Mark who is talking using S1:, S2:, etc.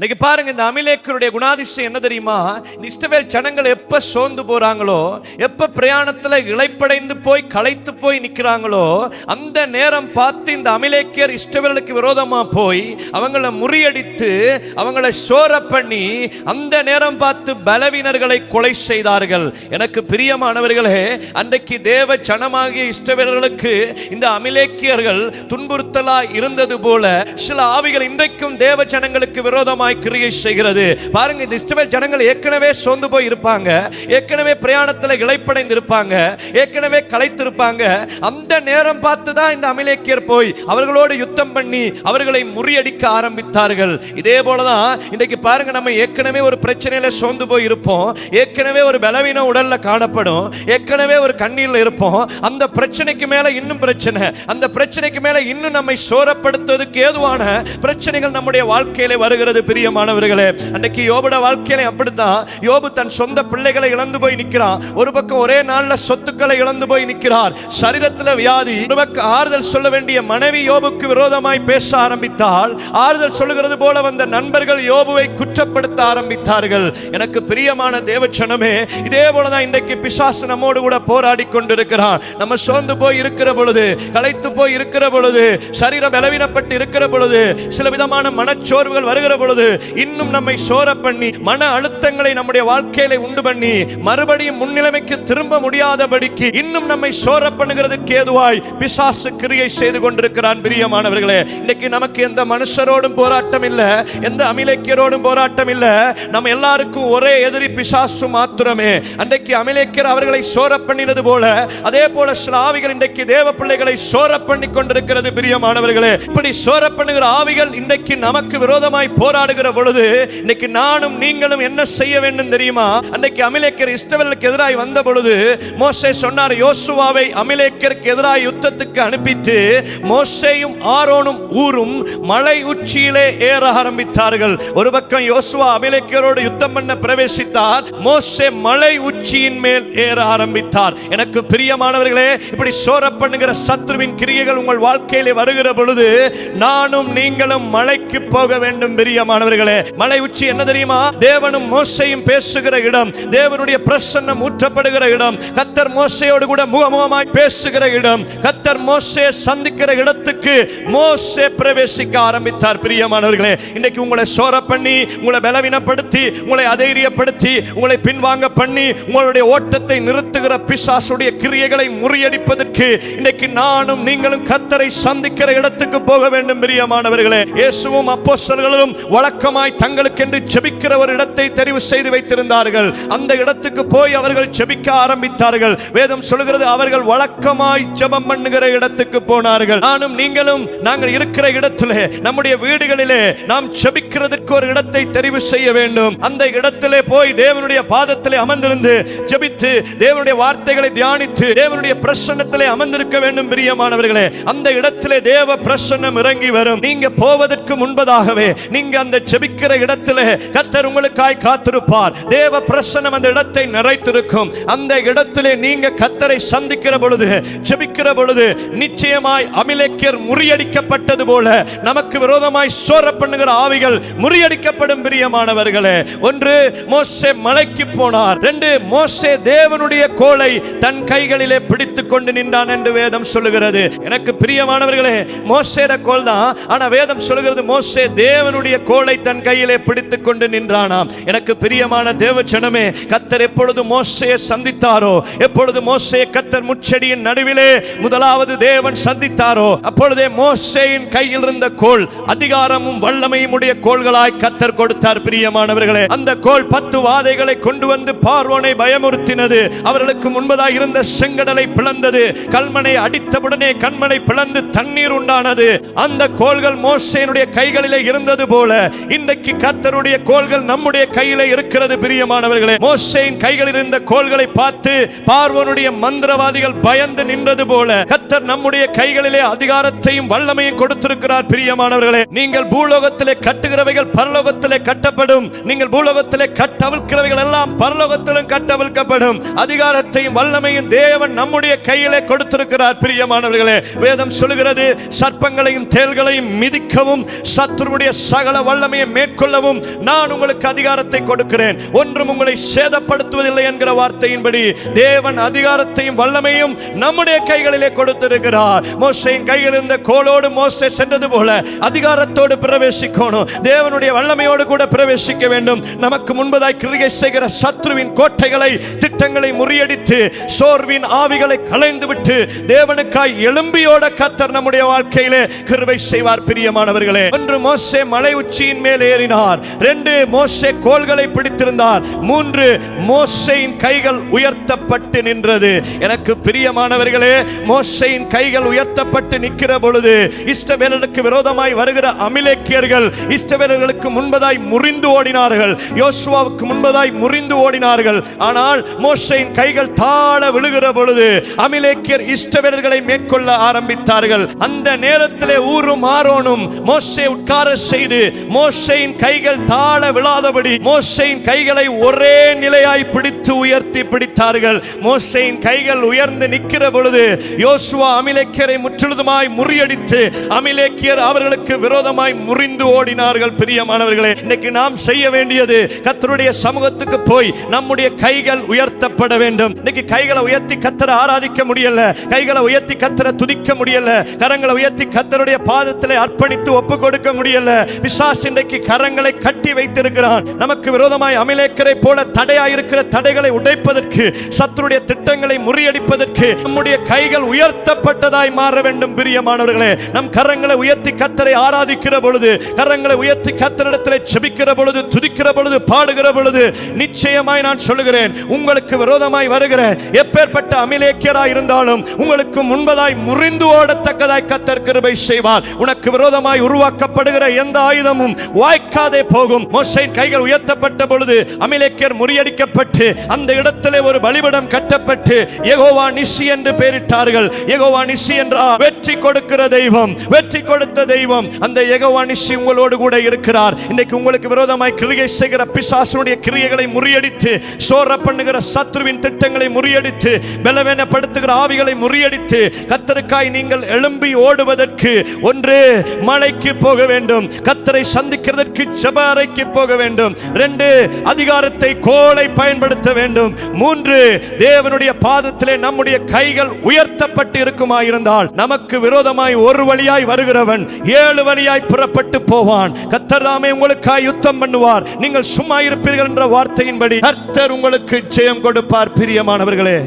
S1: இன்னைக்கு பாருங்க இந்த அமிலேக்கருடைய குணாதிசயம் என்ன தெரியுமா? இந்த ஜனங்கள் எப்ப சோர்ந்து போறாங்களோ எப்ப பிரயாணத்துல இழைப்படைந்து போய் களைத்து போய் நிக்கிறாங்களோ அந்த நேரம் பார்த்து இந்த அமிலேக்கியர் இஸ்ரவேலுக்கு விரோதமா போய் அவங்கள முறியடித்து அவங்கள சோர பண்ணி அந்த நேரம் பார்த்து பலவீனர்களை கொலை செய்தார்கள். எனக்கு பிரியமானவர்களே அன்றைக்கு தேவ ஜனமாகிய இஸ்ரவேலர்களுக்கு இந்த அமிலேக்கியர்கள் துன்புறுத்தலா இருந்தது போல சில ஆவிகள் இன்றைக்கும் தேவ ஜனங்களுக்கு விரோதமாய் அற்புதமாய் கிரியை செய்கிறது. பாருங்க இந்த இஸ்ரவேல் ஜனங்கள் ஏற்கனவே சோர்ந்து போய் இருப்பாங்க. ஏற்கனவே பிரயாணத்தில் இழைப்படைந்து இருப்பாங்க ஏற்கனவே களைத்திருப்பாங்க. அந்த நேரம் பார்த்து தான் இந்த அமிலேக்கியர் போய் அவர்களோடு யுத்தம் பண்ணி அவர்களை முறியடிக்க ஆரம்பித்தார்கள். இதே போலதான் இன்றைக்கு பாருங்க நம்ம ஏற்கனவே ஒரு பிரச்சனையில சோர்ந்து போய் இருப்போம். ஏற்கனவே ஒரு பலவீன உடல்ல காணப்படும். ஏற்கனவே ஒரு கண்ணீர்ல இருப்போம். அந்த பிரச்சனைக்கு மேல இன்னும் பிரச்சனை. அந்த பிரச்சனைக்கு மேல இன்னும் நம்மை சோரப்படுத்துவதற்கு ஏதுவான பிரச்சனைகள் நம்முடைய வாழ்க்கையில வருகிறது. பெரிய பிரியமானவர்களே அன்னைக்கு யோபுட வாழ்க்கையில அப்படித்தான். யோபு தன் சொந்த பிள்ளைகளை இழந்து போய் நிற்கிறான். ஒரு பக்கம் ஒரே நாள்ல சொத்துக்களை இழந்து போய் நிற்கிறார். சரீரத்தில் வியாதி. ஒரு பக்கம் ஆறுதல் சொல்ல வேண்டிய மனைவி யோபுக்கு விரோதமாய் பேச ஆரம்பித்தால் ஆறுதல் சொல்லுகிறது போல வந்த நண்பர்கள் யோபுவை குற்றப்படுத்த ஆரம்பித்தார்கள். எனக்கு பிரியமான தேவச்சனமே இதே போலதான் இன்றைக்கு பிசாசு நம்மோடு கூட போராடி கொண்டிருக்கிறான். நம்ம சோர்ந்து போய் இருக்கிற பொழுது களைத்து போய் இருக்கிற பொழுது சரீரம் பலவீனப்பட்டு இருக்கிற பொழுது சில விதமான மனச்சோர்வுகள் வருகிற பொழுது இன்னும் நம்மை சோர பண்ணி மன அழுத்தங்களை நம்முடைய வாழ்க்கையில உண்டு பண்ணி மறுபடியும் முன்னிலைமைக்கு திரும்ப முடியாதபடிக்கு இன்னும் நம்மை சோர பண்ணுகிறதுக்கு ஏதுவாய் பிசாசு கிரியை செய்து கொண்டிருக்கிறான். பிரியமானவர்களே இன்னைக்கு நமக்கு எந்த மனுஷரோடும் போராட்டம் இல்ல எந்த அமிலேக்கியரோடும் போராட்டம் இல்ல. நம்ம எல்லாருக்கும் ஒரே எதிரி பிசாசு மாத்திரமே. அன்றைக்கு அமிலேக்கியர் அவர்களை சோர பண்ணினது போல அதே போல சில ஆவிகள் இன்றைக்கு தேவ பிள்ளைகளை சோர பண்ணி கொண்டிருக்கிறது. பிரியமானவர்களே இப்படி சோர பண்ணுகிற ஆவிகள் இன்றைக்கு நமக்கு விரோதமாய் போராடுகிற பொழுது இன்னைக்கு நானும் நீங்களும் என்ன செய்ய வேண்டும் தெரியுமா? அன்னைக்கு அமிலேக்கர் இஸ்ரவேலுக்கு எதிராக வந்த பொழுது மோசே சொன்னார் யோசுவாவை அமிலேக்கருக்கு எதிராக யுத்தத்துக்கு அனுப்பிட்டு மோசேயும் ஆரோனும் ஊரும் மலை உச்சியிலே ஏற ஆரம்பித்தார்கள். ஒரு பக்கம் யோசுவா அமிலேக்கரோடு யுத்தம் பண்ண பிரவேசித்தார் மோசே மலை உச்சியின் மேல் ஏற ஆரம்பித்தார். எனக்கு பிரியமானவர்களே இப்படி சோர பண்ணுகிற சத்ருவின் கிரியைகள் உங்கள் வாழ்க்கையிலே வருகிற பொழுது நானும் நீங்களும் மலைக்கு போக வேண்டும் பிரியமான பிரியமானவர்களே மலை உச்சி என்ன தெரியுமா? தேவனும் மோசையும் பேசுகிற இடம். தேவனுடைய பிரசன்னம் ஊற்றப்படுகிற இடம். கத்தர் மோசையோடு கூட முகமுகமாய் பேசுகிற இடம். கத்தர் மோசே சந்திக்கிற இடத்துக்கு மோசே பிரவேசிக்க ஆரம்பித்தார். பிரியமானவர்களே இன்னைக்கு உங்களை சோர பண்ணி உங்களை பலவீனப்படுத்தி உங்களை அதைரியப்படுத்தி உங்களை பின்வாங்க பண்ணி உங்களுடைய ஓட்டத்தை நிறுத்துகிற பிசாசுடைய கிரியைகளை முறியடிப்பதற்கு இன்னைக்கு நானும் நீங்களும் கத்தரை சந்திக்கிற இடத்துக்கு போக வேண்டும். பிரியமானவர்களே இயேசுவும் அப்போஸ்தலர்களும் வழக்கமாய் தங்களுக்கென்று செபிக்கிற ஒரு இடத்தை தெரிவு செய்து வைத்திருந்தார்கள். அந்த இடத்துக்கு போய் அவர்கள் செபிக்க ஆரம்பித்தார்கள். வேதம் சொல்கிறது அவர்கள் வழக்கமாய் ஜெபம் பண்ணுகிற இடத்துக்கு போனார்கள். நானும் நீங்களும் நாங்கள் இருக்கிற இடத்திலே நம்முடைய வீடுகளிலே நாம் செபிக்கிறதுக்கு ஒரு இடத்தை தெரிவு செய்ய வேண்டும். அந்த இடத்திலே போய் தேவனுடைய பாதத்திலே அமர்ந்திருந்து ஜெபித்து தேவனுடைய வார்த்தைகளை தியானித்து தேவனுடைய பிரசன்னத்திலே அமர்ந்திருக்க வேண்டும் பிரியமானவர்களே. அந்த இடத்திலே தேவ பிரசன்னம் இறங்கி வரும். நீங்க போவதற்கு முன்பதாகவே நீங்க அந்த செபிக்கிற இடத்துல கத்தர் உங்களுக்காய் காத்திருப்பார். தேவ பிரசனம் அந்த இடத்தை நிறைத்திருக்கும். அந்த இடத்திலே நீங்க கத்தரை சந்திக்கிற பொழுது செபிக்கிற பொழுது நிச்சயமாய் அமிலேக்கியர் முறியடிக்கப்பட்டது போல நமக்கு விரோதமாய் சோர பண்ணுகிற ஆவிகள் முறியடிக்கப்படும் பிரியமானவர்களே. ஒன்று மோசே மலைக்கு போனார். ரெண்டு மோசே தேவனுடைய கோலை தன் கைகளிலே பிடித்துக் கொண்டு நின்றான் என்று வேதம் சொல்லுகிறது. எனக்கு பிரியமானவர்களே மோசேட கோல் தான் ஆனா வேதம் சொல்லுகிறது மோசே தேவனுடைய கோலை தன் கையிலே பிடித்துக் கொண்டு நின்றானாம். எனக்கு பிரியமான தேவச்சனமே கத்தர் எப்பொழுது மோசையை சந்தித்தாரோ எப்பொழுது மோசையை கத்தர் முச்செடியின் நடுவிலே முதலாவது தேவன் சந்தித்தாரோ அப்பொழுதே மோசையின் கையில் இருந்த கோல் அதிகாரமும் வல்லமையும் உடைய கோள்களாய் கத்தர் கொடுத்தார். பிரியமானவர்களே அந்த கோல் பத்து வாதைகளை கொண்டு வந்து பார்வோனை பயமுறுத்தினது. அவர்களுக்கு முன்பதாக இருந்த செங்கடலை பிளந்தது. கல்மனை அடித்தவுடனே கண்மனை பிளந்து தண்ணீர் உண்டானது. அந்த கோள்கள் மோசையினுடைய கைகளிலே இருந்தது போல இன்றைக்கு கத்தருடைய கோள்கள் நம்முடைய கையில இருக்கிறது பிரியமானவர்களே. மோசையின் கைகளில் இருந்த கோள்களை பார்த்து பார்வனுடைய மந்திரவாதிகள் பயந்து நின்றது போல கத்தர் நம்முடைய கைகளிலே அதிகாரத்தையும் வல்லமையும் கொடுத்திருக்கிறார் பிரியமானவர்களே. நீங்கள் பூலோகத்திலே கட்டுகிறவைகள் பரலோகத்திலே கட்டப்படும். நீங்கள் பூலோகத்திலே கட்டவிழ்கிறவைகள் எல்லாம் பரலோகத்திலும் கட்டவிழ்க்கப்படும். அதிகாரத்தையும் வல்லமையும் தேவன் நம்முடைய கையிலே கொடுத்திருக்கிறார் பிரியமானவர்களே. வேதம் சொல்லுகிறது சர்ப்பங்களையும் தேல்களையும் தேள்களையும் மிதிக்கவும் சத்துருடைய சகல வல்லமையை மேற்கொள்ளவும் நான் உங்களுக்கு அதிகாரத்தை கொடுக்கிறேன். ஒன்றும் உங்களை சேதப்படுத்துவதில்லை என்கிற வார்த்தையின்படி தேவன் அதிகாரத்தையும் வல்லமையும் நம்முடைய கைகளிலே கொடுத்திருக்கிறார். மோசையின் கையில் இருந்த கோளோடு மோசை சென்றது போல அதிகாரத்தோடு பிரவேசிக்கணும். தேவனுடைய வல்லமையோடு கூட பிரவேசிக்க வேண்டும். நமக்கு முன்பதாய் கிரிகை செய்கிற சத்ருவின் கோட்டைகளை திட்டங்களை முறியடித்து சோர்வின் ஆவிகளை களைந்து விட்டு தேவனுக்காய் எழும்பியோட கத்தர் நம்முடைய வாழ்க்கையிலே கிருவை செய்வார் பிரியமானவர்களே. ஒன்று மோசே மலை உச்சி உச்சியின் மேல் ஏறினார். ரெண்டு மோசே கோள்களை பிடித்திருந்தார். மூன்று மோசையின் கைகள் உயர்த்தப்பட்டு நின்றது. எனக்கு பிரியமானவர்களே மோசையின் கைகள் உயர்த்தப்பட்டு நிற்கிற பொழுது இஷ்டவேலனுக்கு விரோதமாய் வருகிற அமிலேக்கியர்கள் இஷ்டவேலர்களுக்கு முன்பதாய் முறிந்து ஓடினார்கள். யோசுவாவுக்கு முன்பதாய் முறிந்து ஓடினார்கள். ஆனால் மோசையின் கைகள் தாழ விழுகிற பொழுது அமிலேக்கியர் இஷ்டவேலர்களை மேற்கொள்ள ஆரம்பித்தார்கள். அந்த நேரத்திலே ஊரும் ஆரோனும் மோசை உட்கார செய்து மோசையின் கைகள் தாழ விழாதபடி மோசையின் கைகளை ஒரே நிலையாய் பிடித்து உயர்த்தி பிடித்தார்கள். மோசையின் கைகள் உயர்ந்து நிற்கிற பொழுது யோசுவா அமிலேக்கியரை முற்றிலுமாய் முறியடித்து அமிலேக்கியர் அவர்களுக்கு விரோதமாய் முறிந்து ஓடினார்கள். பிரியமானவர்களே இன்னைக்கு நாம் செய்ய வேண்டியது கத்தருடைய சமூகத்துக்கு போய் நம்முடைய கைகள் உயர்த்தப்பட வேண்டும். இன்னைக்கு கைகளை உயர்த்தி கத்தரை ஆராதிக்க முடியல. கைகளை உயர்த்தி கத்தரை துதிக்க முடியல. கரங்களை உயர்த்தி கத்தருடைய பாதத்தில் அர்ப்பணித்து ஒப்பு கொடுக்க முடியல. விசாசி இன்றைக்கு கரங்களை கட்டி வைத்திருக்கிறான். நமக்கு விரோதமாய் அமிலேக்கரை போல தடையாயிருக்கிற தடைகளை உடைப்பதற்கு சத்துருடைய திட்டங்களை முறியடிப்பதற்கு நம்முடைய கைகள் உயர்த்தப்பட்டதாய் மாற வேண்டும் பிரியமானவர்களே. நம் கரங்களை உயர்த்தி கத்தரை ஆராதிக்கிற பொழுது கரங்களை உயர்த்தி கத்தரிடத்தில் செபிக்கிற பொழுது துதிக்கிற பொழுது பாடுகிற பொழுது நிச்சயமாய் நான் சொல்லுகிறேன் உங்களுக்கு விரோதமாய் வருகிற எப்பேற்பட்ட அமிலேக்கியராய் இருந்தாலும் உங்களுக்கு முன்பதாய் முறிந்து ஓடத்தக்கதாய் கத்தர் கிருபை செய்வார். உனக்கு விரோதமாய் உருவாக்கப்படுகிற எந்த ஆயுதமும் வாய்க்காதே போகும். மோசையின் கைகள் உயர்த்தப்பட்ட பொழுது அமிலேக்கர் முறியடிக்கப்பட்டு அந்த இடத்திலே ஒரு பலிபடம் கட்டப்பட்டு எகோவா நிசி என்று பெயரிட்டார்கள் எகோவா நிசி என்றால் வெற்றி கொடுக்கிற தெய்வம் வெற்றி கொடுத்த தெய்வம். அந்த எகோவா நிசி உங்களோடு கூட இருக்கிறார். இன்னைக்கு உங்களுக்கு விரோதமாய் கிரியை செய்கிற பிசாசனுடைய கிரியைகளை முறியடித்து சோர பண்ணுகிற சத்ருவின் திட்டங்களை முறியடித்து பலவீனப்படுத்துகிற ஆவிகளை முறியடித்து கத்தருக்காய் நீங்கள் எழும்பி ஓடுவதற்கு ஒன்று மலைக்கு போக வேண்டும். கத்தரை சந்த சந்திக்கிறதற்கு ஜெப அறைக்கு போக வேண்டும். ரெண்டு அதிகாரத்தை கோலை பயன்படுத்த வேண்டும். மூன்று தேவனுடைய பாதத்திலே நம்முடைய கைகள் உயர்த்தப்பட்டு இருக்குமாயிருந்தால் நமக்கு விரோதமாய் ஒரு வழியாய் வருகிறவன் ஏழு வழியாய் புறப்பட்டு போவான். கத்தர் தாமே உங்களுக்காய் யுத்தம் பண்ணுவார். நீங்கள் சும்மா இருப்பீர்கள் என்ற வார்த்தையின்படி கர்த்தர் உங்களுக்கு ஜெயம் கொடுப்பார் பிரியமானவர்களே.